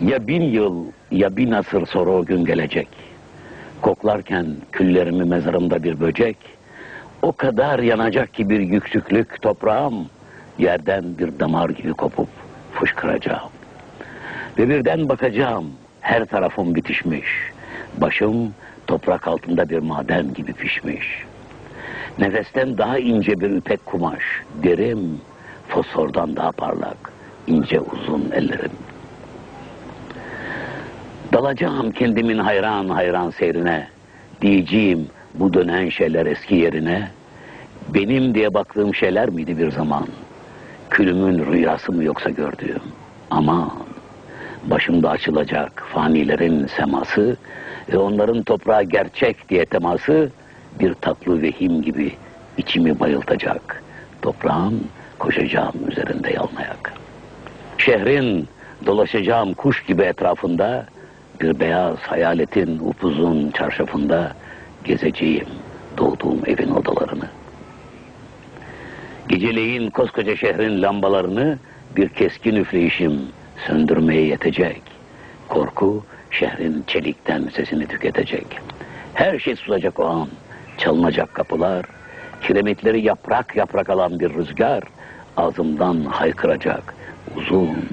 Ya bin yıl ya bin asır sonra o gün gelecek. Koklarken küllerimi mezarımda bir böcek. O kadar yanacak ki bir yüksüklük toprağım. Yerden bir damar gibi kopup fışkıracağım. Ve birden bakacağım her tarafım bitişmiş. Başım toprak altında bir maden gibi pişmiş. Nefesten daha ince bir ipek kumaş. Derim fosfordan daha parlak. ince uzun ellerim. Dalacağım kendimin hayran hayran seyrine. Diyeceğim bu dönen şeyler eski yerine. Benim diye baktığım şeyler miydi bir zaman? Külümün rüyası mı yoksa gördüğüm? Aman başımda açılacak fanilerin seması ve onların toprağa gerçek diye teması bir tatlı vehim gibi içimi bayıltacak. Toprağın koşacağım üzerinde yalmayak. Şehrin dolaşacağım kuş gibi etrafında bir beyaz hayaletin upuzun çarşafında gezeceğim doğduğum evin odalarını. Geceleyin koskoca şehrin lambalarını bir keskin üfleyişim söndürmeye yetecek. Korku şehrin çelikten sesini tüketecek. Her şey susacak o an. Çalınacak kapılar, kiremitleri yaprak yaprak alan bir rüzgar ağzımdan haykıracak. Uzun,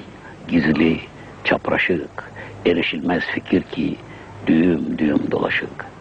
gizli, çapraşık, erişilmez fikir ki düğüm düğüm dolaşık.